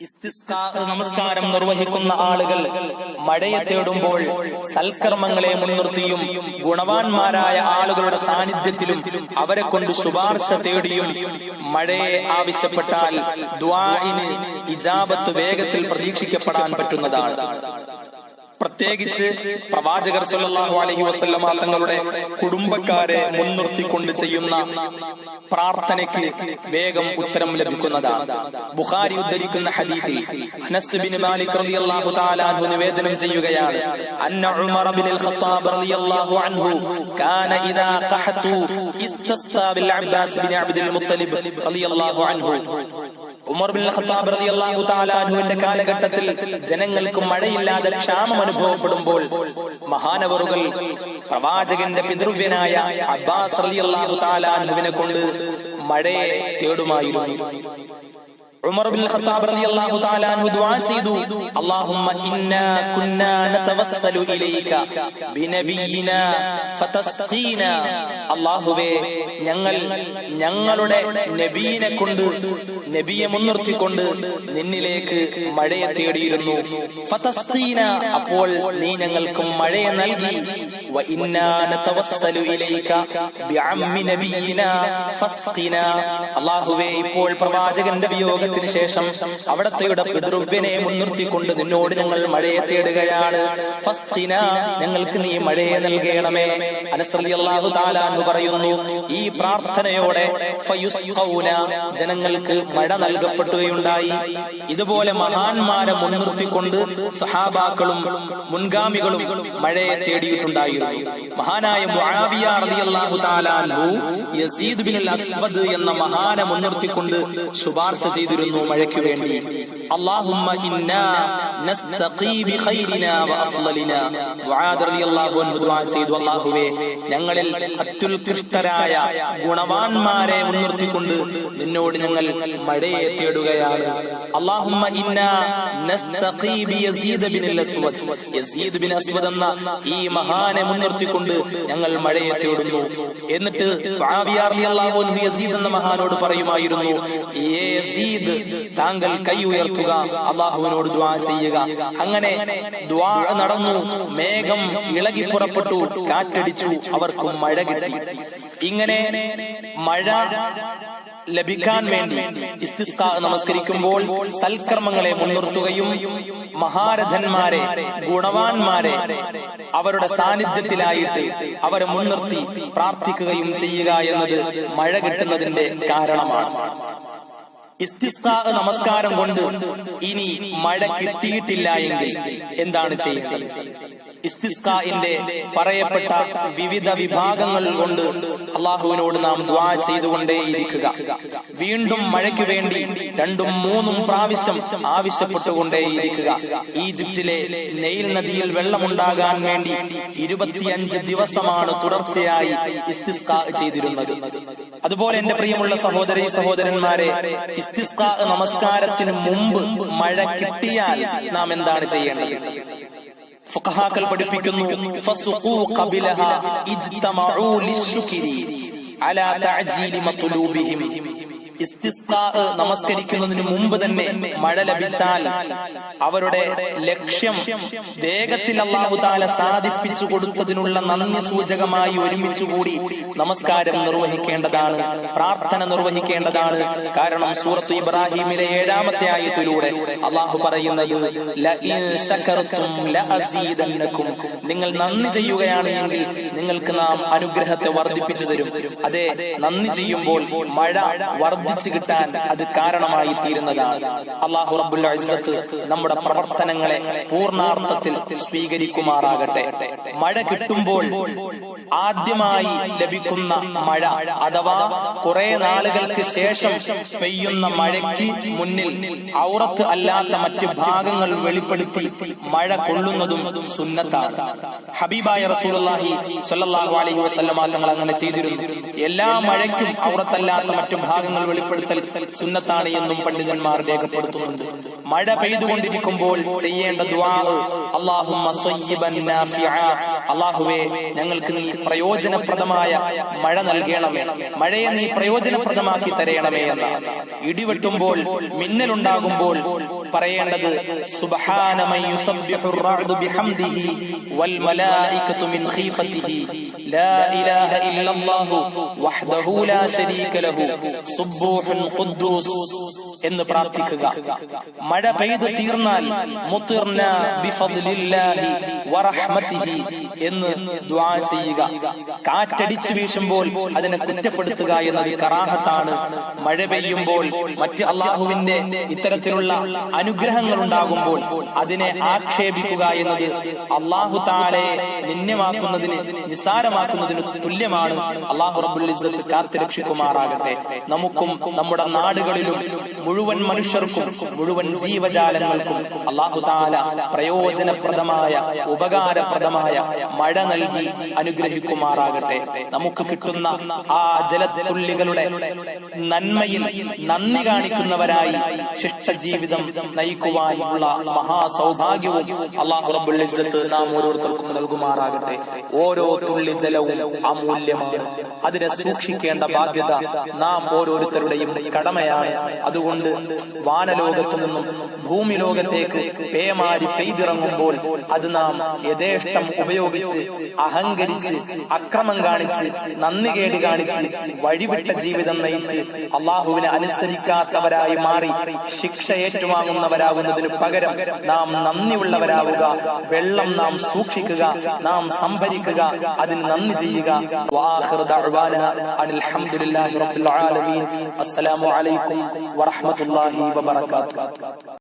നമസ്കാരം നിർവഹിക്കുന്ന ആളുകൾ മഴയെ തേടുമ്പോൾ സൽക്കർമ്മങ്ങളെ മുൻനിർത്തിയും ഗുണവാന്മാരായ ആളുകളുടെ സാന്നിധ്യത്തിലും അവരെ കൊണ്ട് ശുപാർശ തേടിയും മഴയെ ആവശ്യപ്പെട്ടാൽ ദ്വാഇന് ഇജാബത്ത് വേഗത്തിൽ പ്രതീക്ഷിക്കപ്പെടാൻ പറ്റുന്നതാണ്. പ്രത്യേകിച്ച് പ്രവാചകർ സല്ലല്ലാഹു അലൈഹി വസല്ലമ തങ്ങളുടെ കുടുംബക്കാരെ മുൻനിർത്തിക്കൊണ്ട് ചെയ്യുന്ന പ്രാർത്ഥനയ്ക്ക് വേഗം ഉത്തരം ലഭിക്കുന്നതാണ്. ബുഖാരി ഉദ്ധരിക്കുന്ന ഹദീസിൽ മാലിക് റളിയല്ലാഹു നിവേദനം ചെയ്യുകയാണ്. അന്ന ഉമർ ഖത്താബ് റളിയല്ലാഹു അൻഹു കാന ഇദാ ഖഹതു ഇസ്തസ്താ ബിൽ അബ്ബാസ് അബ്ദുൽ മുത്തലിബ് റളിയല്ലാഹു അൻഹു ഉമർ ബിൻ ഖത്താബ് റളിയല്ലാഹു തആല അൻഹുവിന്റെ കാലഘട്ടത്തിൽ ജനങ്ങൾക്ക് മഴയില്ലാതെ ക്ഷാമം അനുഭവപ്പെടുമ്പോൾ മഹാനവറുകൾ പ്രവാചകന്റെ പിതൃവ്യനായ അബ്ബാസ് റളിയല്ലാഹു തആല അൻഹുവിനെ കൊണ്ട് മഴയെ തേടുമായിരുന്നു. ഉമർ ബിൻ ഖത്താബ് റളിയല്ലാഹു തആല അൻഹു ദുആ നതവസ്സലു ഇലൈക അല്ലാഹുവേ ഞങ്ങൾ ഞങ്ങളുടെ നബീനെ കൊണ്ട് നബിയെ മുൻനിർത്തിക്കൊണ്ട് നിന്നിലേക്ക് മഴയെ തേടിയിരുന്നു. അപ്പോൾ നീ ഞങ്ങൾക്ക് മഴയെ നൽകി. വ ഇന്നാ നതവസ്സലു ഇലൈക ഫസ്ഖിനാ. അല്ലാഹുവേ ഇപ്പോൾ പ്രവാചകന്റെ വിയോഗത്തിന് ശേഷം അവിടത്തെയുടെ പിതൃവ്യനെ മുൻനിർത്തിക്കൊണ്ട് നിന്നോട് ഞങ്ങൾ മഴയെ തേടുകയാണ്. ഞങ്ങൾക്ക് നീ മഴയെ നൽകണമേ. അനസ്രലി അള്ളാഹു താലാന്ന് പറയുന്നു ഈ പ്രാർത്ഥനയോടെ ജനങ്ങൾക്ക് മഴ നൽകപ്പെടുകയുണ്ടായി ഇതുപോലെ മഹാന്മാരെ മുൻനിർത്തിക്കൊണ്ട് സഹാബാക്കളും മുൻഗാമികളും മഴയെ തേടിയിട്ടുണ്ടായിരുന്നു. മഹാനായ തആല യസീദ് എന്ന മഹാനെ മുൻനിർത്തിക്കൊണ്ട് ശുപാർശ ചെയ്തിരുന്നു മഴയ്ക്ക് വേണ്ടി. ഞങ്ങളിൽ അത്യുത്കൃഷ്ടരായ ഗുണവാന്മാരെ മുൻനിർത്തിക്കൊണ്ട് നിന്നോട് ഞങ്ങൾ മഴയെ തേടുകയാണ് ഇന്നാ ബിയസീദ് ബിൻ അസ്വദ് യസീദ് അസ്വദ് എന്ന ഈ മഹാനെ മുൻനിർത്തിക്കൊണ്ട് ഞങ്ങൾ മഴയെ തേടുന്നു എന്നിട്ട് യസീദ് എന്ന മഹാനോട് പറയുമായിരുന്നു "ഏ യസീദ് താങ്കൾ കൈ ഉയർത്തുക അള്ളാഹുവിനോട് ദ്വാ ചെയ്യുക. അങ്ങനെ ദ്വാ നടന്നു മേഘം ഇളകി പുറപ്പെട്ടു കാറ്റടിച്ചു അവർക്കും മഴ കിട്ടി. ഇങ്ങനെ മഴ ലഭിക്കാൻ വേണ്ടി ഇസ്തിസ്ക നമസ്കരിക്കുമ്പോൾ സൽക്കർമ്മങ്ങളെ മുൻനിർത്തുകയും മഹാരഥന്മാരെ ഗുണവാന്മാരെ അവരുടെ സാന്നിധ്യത്തിലായിട്ട് അവരെ മുൻനിർത്തി പ്രാർത്ഥിക്കുകയും ചെയ്യുക എന്നത് മഴ കിട്ടുന്നതിന്റെ കാരണമാണ്. നമസ്കാരം കൊണ്ട് ഇനി മഴ കിട്ടിയിട്ടില്ല എങ്കിൽ എന്താണ് ചെയ്യുന്നത്? ഇസ്തിസ്കാന്റെ പറയപ്പെട്ട വിവിധ വിഭാഗങ്ങൾ കൊണ്ട് അള്ളാഹുവിനോട് നാം ദ്വാ ചെയ്തുകൊണ്ടേയിരിക്കുക. വീണ്ടും മഴയ്ക്ക് വേണ്ടി രണ്ടും മൂന്നും പ്രാവശ്യം ആവശ്യപ്പെട്ടുകൊണ്ടേയിരിക്കുക. ഈജിപ്തിലെ നെയിൽ നദിയിൽ വെള്ളമുണ്ടാകാൻ വേണ്ടി ഇരുപത്തിയഞ്ച് ദിവസമാണ് തുടർച്ചയായി ഇസ്തിസ്ക ചെയ്തിരുന്നത്. അതുപോലെ എന്റെ പ്രിയമുള്ള സഹോദരി സഹോദരന്മാരെ ഇസ്തിസ്കാ നമസ്കാരത്തിന് മുമ്പ് മഴ കിട്ടിയാൽ നാം എന്താണ് ചെയ്യേണ്ടത്? ഫുഖഹാക്കൾ പഠിപ്പിക്കുന്നു അലാ തഅജീലി മത്ലൂബിഹിം നമസ്കരിക്കുന്നതിന് മുമ്പ് തന്നെ മഴ ലഭിച്ചാൽ അവരുടെ ലക്ഷ്യം വേഗത്തിൽ അള്ളാഹുദാല സാധിപ്പിച്ചു കൊടുത്തതിനുള്ള നന്ദി സൂചകമായി ഒരുമിച്ചുകൂടി നമസ്കാരം നിർവഹിക്കേണ്ടതാണ് പ്രാർത്ഥന നിർവഹിക്കേണ്ടതാണ്. കാരണം സൂറത്ത് ഇബ്രാഹിമിലെ ഏഴാമത്തെ ആയത്തിലൂടെ അള്ളാഹു പറയുന്നത്. നിങ്ങൾ നന്ദി ചെയ്യുകയാണെങ്കിൽ നിങ്ങൾക്ക് നാം അനുഗ്രഹത്തെ വർദ്ധിപ്പിച്ചു തരും. അതെ നന്ദി ചെയ്യുമ്പോൾ മഴ വർദ്ധിച്ചു കിട്ടാൻ അത് കാരണമായി തീരുന്നതാണ്. അള്ളാഹു റബ്ബുൽ ഇസ്സത്ത് നമ്മുടെ പ്രവർത്തനങ്ങളെ പൂർണാർത്ഥത്തിൽ സ്വീകരിക്കുമാറാകട്ടെ. മഴ കിട്ടുമ്പോൾ ആദ്യമായി ലഭിക്കുന്ന മഴ അഥവാ കുറെ നാളുകൾക്ക് ശേഷം പെയ്യുന്ന മഴയ്ക്ക് മുന്നിൽ ഔറത്ത് അല്ലാത്ത മറ്റ് ഭാഗങ്ങൾ വെളിപ്പെടുത്തി മഴ കൊള്ളുന്നതും സുന്നത്താണ്. ഹബീബായ റസൂലുള്ളാഹി സ്വല്ലല്ലാഹു അലൈഹി വസല്ലമ തങ്ങൾ അങ്ങനെ ചെയ്തിരുന്നു. എല്ലാ മഴയ്ക്കും ഔറത്തല്ലാത്ത മറ്റു ഭാഗങ്ങൾ വെളിപ്പെടുത്തൽ സുന്നത്താണ് എന്നും പണ്ഡിതന്മാർ രേഖപ്പെടുത്തുന്നുണ്ട്. മഴ പെയ്തുകൊണ്ടിരിക്കുമ്പോൾ ചെയ്യേണ്ട സ്വയ്യിബൻ നാഫിഅ അള്ളാഹുവെ ഞങ്ങൾക്ക് നീ പ്രയോജനപ്രദമായ മഴ നൽകണമേ. മഴയെ നീ പ്രയോജനപ്രദമാക്കി തരയണമേ എന്ന. ഇടിവെട്ടുമ്പോൾ മിന്നലുണ്ടാകുമ്പോൾ പറയേണ്ടത് സുബ്ഹാനമൻ എന്ന് പ്രാർത്ഥിക്കുക. മഴ പെയ്ത് തീർന്നാൽ മുത്തിർന വറഹ്മതിഹി എന്ന് ദുആ ചെയ്യുക. കാറ്റടിച്ചു വീശുമ്പോൾ അതിനെ കുറ്റപ്പെടുത്തുക എന്നത് കറാഹത്താണ്. മഴ പെയ്യുമ്പോൾ മറ്റ് അള്ളാഹുവിന്റെ ഇത്തരത്തിലുള്ള അനുഗ്രഹങ്ങൾ ഉണ്ടാകുമ്പോൾ അതിനെ ആക്ഷേപിക്കുക എന്നത് അള്ളാഹു താലെ നിന്യമാക്കുന്നതിന് നിസ്സാരമാക്കുന്നതിന് തുല്യമാണ്. അള്ളാഹു റബുൽ കാത്തുരക്ഷിക്കുമാറാകട്ടെ. നമുക്കും നമ്മുടെ നാടുകളിലും മുഴുവൻ മനുഷ്യർക്കും മുഴുവൻ ജീവജാലങ്ങൾക്കും അള്ളാഹു താല പ്രയോജനപ്രദമായ ഉപകാരപ്രദമായ മഴ നൽകി അനുഗ്രഹിക്കുമാറാകട്ടെ. നമുക്ക് കിട്ടുന്ന ആ ജലത്തുള്ളികളുടെ നന്മയിൽ നന്ദി കാണിക്കുന്നവരായി ശിഷ്ട ജീവിതം നയിക്കുവാനുള്ള മഹാസൗഭാഗ്യവും അള്ളാഹു റബ്ബുൽ ഇസ്സത്ത് നാം ഓരോരുത്തർക്കും നൽകുമാറാകട്ടെ. ഓരോ തുള്ളി ജലവും അമൂല്യമാണ്. അതിനെ സൂക്ഷിക്കേണ്ട ബാധ്യത നാം ഓരോരുത്തരുടെയും കടമയാണ്. അതുകൊണ്ട് വാനലോകത്തു നിന്നും ഭൂമി ലോകത്തേക്ക് പേമാരി പെയ്തിറങ്ങുമ്പോൾ അത് നാം യഥേഷ്ടം ഉപയോഗിച്ച് അഹങ്കരിച്ച് അക്രമം കാണിച്ച് നന്ദികേട് കാണിച്ച് വഴിവിട്ട ജീവിതം നയിച്ച് അള്ളാഹുവിനെ അനുസരിക്കാത്തവരായി മാറി ശിക്ഷ ഏറ്റുവാങ്ങുന്നവരാകുന്നതിന് പകരം നാം നന്ദിയുള്ളവരാവുക വെള്ളം നാം സൂക്ഷിക്കുക നാം സംഭരിക്കുക അതിന് നന്ദി ചെയ്യുക. അനിൽ ഹംദുലില്ലാഹി റബ്ബിൽ ആലമീൻ. അസ്സലാമു അലൈക്കും വറഹ്മത്തുള്ളാഹി വബറകാതുഹു